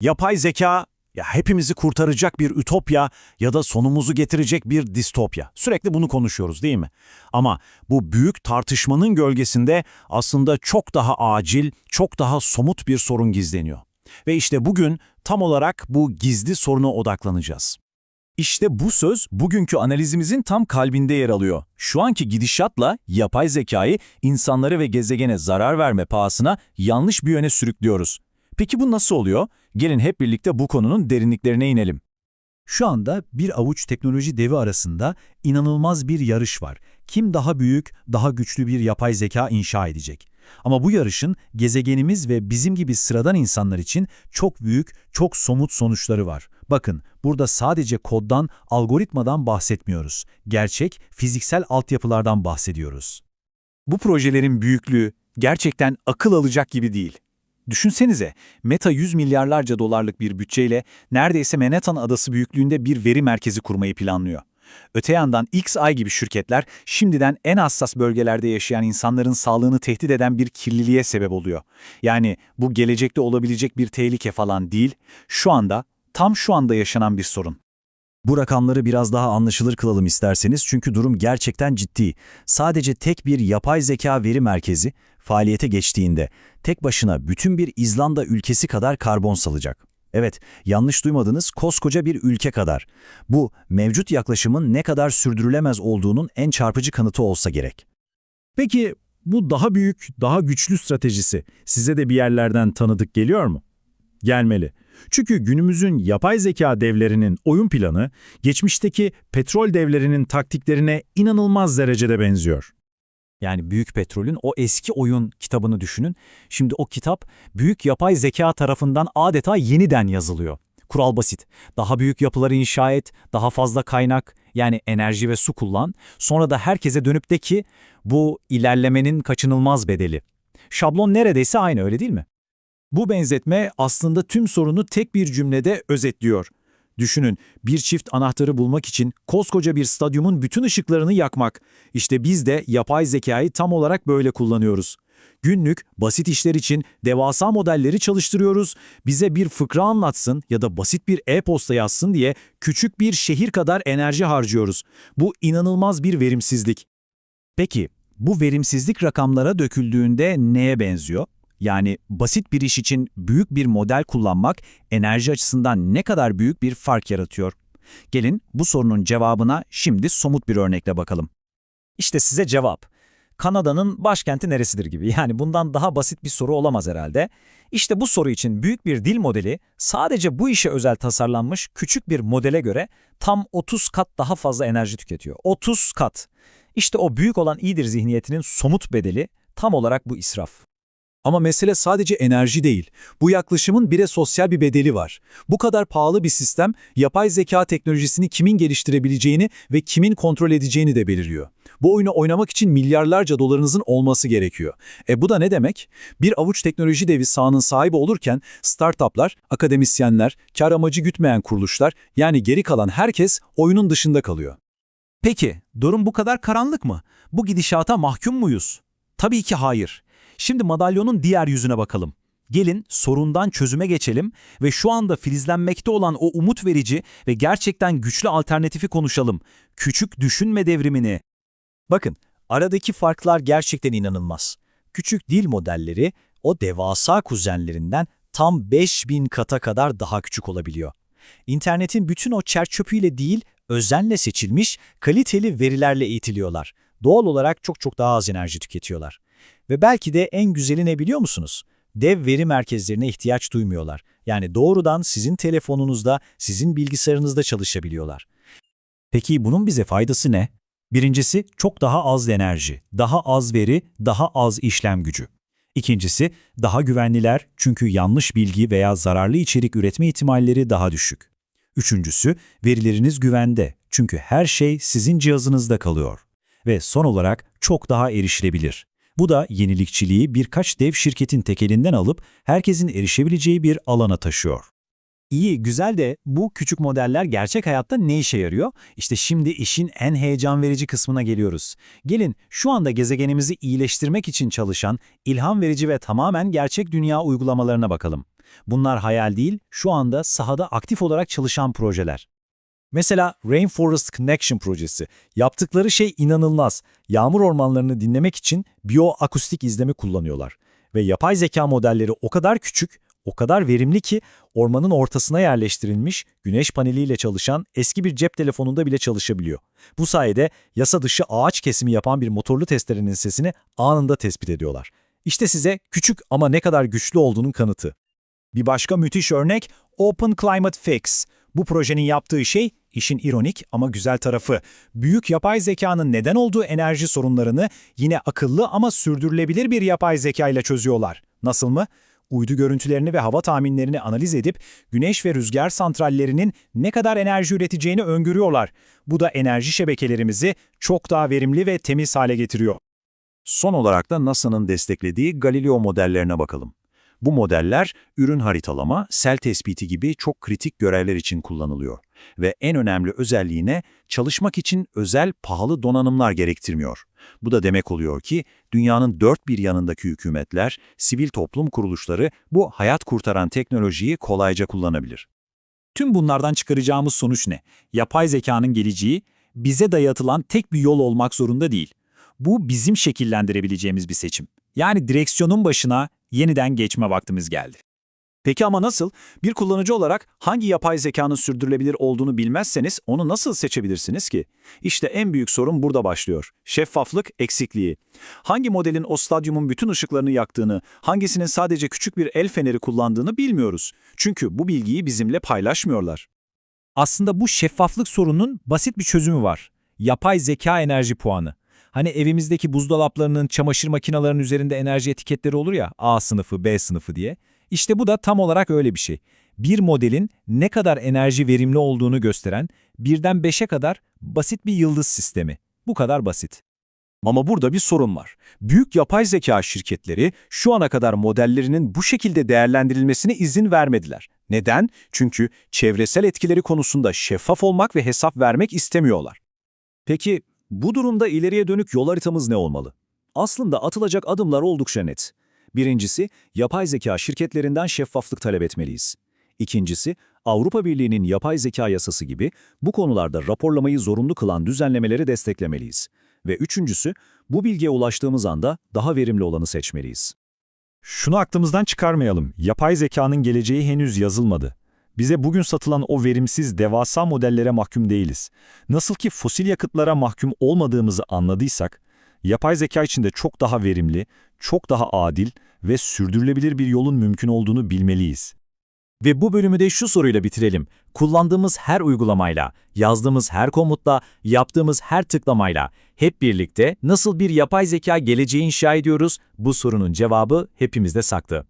Yapay zeka ya hepimizi kurtaracak bir ütopya ya da sonumuzu getirecek bir distopya. Sürekli bunu konuşuyoruz değil mi? Ama bu büyük tartışmanın gölgesinde aslında çok daha acil, çok daha somut bir sorun gizleniyor. Ve işte bugün tam olarak bu gizli soruna odaklanacağız. İşte bu söz bugünkü analizimizin tam kalbinde yer alıyor. Şu anki gidişatla yapay zekayı insanları ve gezegene zarar verme pahasına yanlış bir yöne sürüklüyoruz. Peki bu nasıl oluyor? Gelin hep birlikte bu konunun derinliklerine inelim. Şu anda bir avuç teknoloji devi arasında inanılmaz bir yarış var. Kim daha büyük, daha güçlü bir yapay zeka inşa edecek? Ama bu yarışın gezegenimiz ve bizim gibi sıradan insanlar için çok büyük, çok somut sonuçları var. Bakın, burada sadece koddan, algoritmadan bahsetmiyoruz. Gerçek, fiziksel altyapılardan bahsediyoruz. Bu projelerin büyüklüğü gerçekten akıl alacak gibi değil. Düşünsenize, Meta 100 milyarlarca dolarlık bir bütçeyle neredeyse Manhattan adası büyüklüğünde bir veri merkezi kurmayı planlıyor. Öte yandan XAI gibi şirketler şimdiden en hassas bölgelerde yaşayan insanların sağlığını tehdit eden bir kirliliğe sebep oluyor. Yani bu gelecekte olabilecek bir tehlike falan değil, şu anda, tam şu anda yaşanan bir sorun. Bu rakamları biraz daha anlaşılır kılalım isterseniz çünkü durum gerçekten ciddi. Sadece tek bir yapay zeka veri merkezi faaliyete geçtiğinde tek başına bütün bir İzlanda ülkesi kadar karbon salacak. Evet, yanlış duymadınız, koskoca bir ülke kadar. Bu, mevcut yaklaşımın ne kadar sürdürülemez olduğunun en çarpıcı kanıtı olsa gerek. Peki bu daha büyük, daha güçlü stratejisi size de bir yerlerden tanıdık geliyor mu? Gelmeli. Çünkü günümüzün yapay zeka devlerinin oyun planı, geçmişteki petrol devlerinin taktiklerine inanılmaz derecede benziyor. Yani Büyük Petrol'ün o eski oyun kitabını düşünün. Şimdi o kitap büyük yapay zeka tarafından adeta yeniden yazılıyor. Kural basit. Daha büyük yapıları inşa et, daha fazla kaynak yani enerji ve su kullan. Sonra da herkese dönüp de ki bu ilerlemenin kaçınılmaz bedeli. Şablon neredeyse aynı öyle değil mi? Bu benzetme aslında tüm sorunu tek bir cümlede özetliyor. Düşünün, bir çift anahtarı bulmak için koskoca bir stadyumun bütün ışıklarını yakmak. İşte biz de yapay zekayı tam olarak böyle kullanıyoruz. Günlük, basit işler için devasa modelleri çalıştırıyoruz. Bize bir fıkra anlatsın ya da basit bir e-posta yazsın diye küçük bir şehir kadar enerji harcıyoruz. Bu inanılmaz bir verimsizlik. Peki bu verimsizlik rakamlara döküldüğünde neye benziyor? Yani basit bir iş için büyük bir model kullanmak enerji açısından ne kadar büyük bir fark yaratıyor? Gelin bu sorunun cevabına şimdi somut bir örnekle bakalım. İşte size cevap. Kanada'nın başkenti neresidir gibi. Yani bundan daha basit bir soru olamaz herhalde. İşte bu soru için büyük bir dil modeli sadece bu işe özel tasarlanmış küçük bir modele göre tam 30 kat daha fazla enerji tüketiyor. 30 kat. İşte o büyük olan iyidir zihniyetinin somut bedeli tam olarak bu israf. Ama mesele sadece enerji değil. Bu yaklaşımın bire sosyal bir bedeli var. Bu kadar pahalı bir sistem, yapay zeka teknolojisini kimin geliştirebileceğini ve kimin kontrol edeceğini de belirliyor. Bu oyunu oynamak için milyarlarca dolarınızın olması gerekiyor. E bu da ne demek? Bir avuç teknoloji devi sahanın sahibi olurken startuplar, akademisyenler, kar amacı gütmeyen kuruluşlar yani geri kalan herkes oyunun dışında kalıyor. Peki, durum bu kadar karanlık mı? Bu gidişata mahkum muyuz? Tabii ki hayır. Şimdi madalyonun diğer yüzüne bakalım. Gelin sorundan çözüme geçelim ve şu anda filizlenmekte olan o umut verici ve gerçekten güçlü alternatifi konuşalım. Küçük düşünme devrimini. Bakın, aradaki farklar gerçekten inanılmaz. Küçük dil modelleri o devasa kuzenlerinden tam 5000 kata kadar daha küçük olabiliyor. İnternetin bütün o çerçöpüyle değil, özenle seçilmiş, kaliteli verilerle eğitiliyorlar. Doğal olarak çok çok daha az enerji tüketiyorlar. Ve belki de en güzeli ne biliyor musunuz? Dev veri merkezlerine ihtiyaç duymuyorlar. Yani doğrudan sizin telefonunuzda, sizin bilgisayarınızda çalışabiliyorlar. Peki bunun bize faydası ne? Birincisi çok daha az enerji, daha az veri, daha az işlem gücü. İkincisi daha güvenliler çünkü yanlış bilgi veya zararlı içerik üretme ihtimalleri daha düşük. Üçüncüsü verileriniz güvende çünkü her şey sizin cihazınızda kalıyor. Ve son olarak çok daha erişilebilir. Bu da yenilikçiliği birkaç dev şirketin tekelinden alıp herkesin erişebileceği bir alana taşıyor. İyi, güzel de bu küçük modeller gerçek hayatta ne işe yarıyor? İşte şimdi işin en heyecan verici kısmına geliyoruz. Gelin şu anda gezegenimizi iyileştirmek için çalışan, ilham verici ve tamamen gerçek dünya uygulamalarına bakalım. Bunlar hayal değil, şu anda sahada aktif olarak çalışan projeler. Mesela Rainforest Connection projesi. Yaptıkları şey inanılmaz. Yağmur ormanlarını dinlemek için biyoakustik izleme kullanıyorlar. Ve yapay zeka modelleri o kadar küçük, o kadar verimli ki ormanın ortasına yerleştirilmiş güneş paneliyle çalışan eski bir cep telefonunda bile çalışabiliyor. Bu sayede yasa dışı ağaç kesimi yapan bir motorlu testerenin sesini anında tespit ediyorlar. İşte size küçük ama ne kadar güçlü olduğunun kanıtı. Bir başka müthiş örnek Open Climate Fix. Bu projenin yaptığı şey işin ironik ama güzel tarafı. Büyük yapay zekanın neden olduğu enerji sorunlarını yine akıllı ama sürdürülebilir bir yapay zeka ile çözüyorlar. Nasıl mı? Uydu görüntülerini ve hava tahminlerini analiz edip güneş ve rüzgar santrallerinin ne kadar enerji üreteceğini öngörüyorlar. Bu da enerji şebekelerimizi çok daha verimli ve temiz hale getiriyor. Son olarak da NASA'nın desteklediği Galileo modellerine bakalım. Bu modeller ürün haritalama, sel tespiti gibi çok kritik görevler için kullanılıyor. Ve en önemli özelliğine çalışmak için özel pahalı donanımlar gerektirmiyor. Bu da demek oluyor ki dünyanın dört bir yanındaki hükümetler, sivil toplum kuruluşları bu hayat kurtaran teknolojiyi kolayca kullanabilir. Tüm bunlardan çıkaracağımız sonuç ne? Yapay zekanın geleceği bize dayatılan tek bir yol olmak zorunda değil. Bu bizim şekillendirebileceğimiz bir seçim. Yani direksiyonun başına yeniden geçme vaktimiz geldi. Peki ama nasıl? Bir kullanıcı olarak hangi yapay zekanın sürdürülebilir olduğunu bilmezseniz onu nasıl seçebilirsiniz ki? İşte en büyük sorun burada başlıyor. Şeffaflık eksikliği. Hangi modelin o stadyumun bütün ışıklarını yaktığını, hangisinin sadece küçük bir el feneri kullandığını bilmiyoruz. Çünkü bu bilgiyi bizimle paylaşmıyorlar. Aslında bu şeffaflık sorunun basit bir çözümü var. Yapay zeka enerji puanı. Hani evimizdeki buzdolaplarının, çamaşır makinelerinin üzerinde enerji etiketleri olur ya, A sınıfı, B sınıfı diye. İşte bu da tam olarak öyle bir şey. Bir modelin ne kadar enerji verimli olduğunu gösteren birden beşe kadar basit bir yıldız sistemi. Bu kadar basit. Ama burada bir sorun var. Büyük yapay zeka şirketleri şu ana kadar modellerinin bu şekilde değerlendirilmesine izin vermediler. Neden? Çünkü çevresel etkileri konusunda şeffaf olmak ve hesap vermek istemiyorlar. Peki bu durumda ileriye dönük yol haritamız ne olmalı? Aslında atılacak adımlar oldukça net. Birincisi, yapay zeka şirketlerinden şeffaflık talep etmeliyiz. İkincisi, Avrupa Birliği'nin yapay zeka yasası gibi bu konularda raporlamayı zorunlu kılan düzenlemeleri desteklemeliyiz. Ve üçüncüsü, bu bilgiye ulaştığımız anda daha verimli olanı seçmeliyiz. Şunu aklımızdan çıkarmayalım. Yapay zekanın geleceği henüz yazılmadı. Bize bugün satılan o verimsiz devasa modellere mahkum değiliz. Nasıl ki fosil yakıtlara mahkum olmadığımızı anladıysak, yapay zeka için de çok daha verimli, çok daha adil ve sürdürülebilir bir yolun mümkün olduğunu bilmeliyiz. Ve bu bölümü de şu soruyla bitirelim. Kullandığımız her uygulamayla, yazdığımız her komutla, yaptığımız her tıklamayla hep birlikte nasıl bir yapay zeka geleceği inşa ediyoruz? Bu sorunun cevabı hepimizde saklı.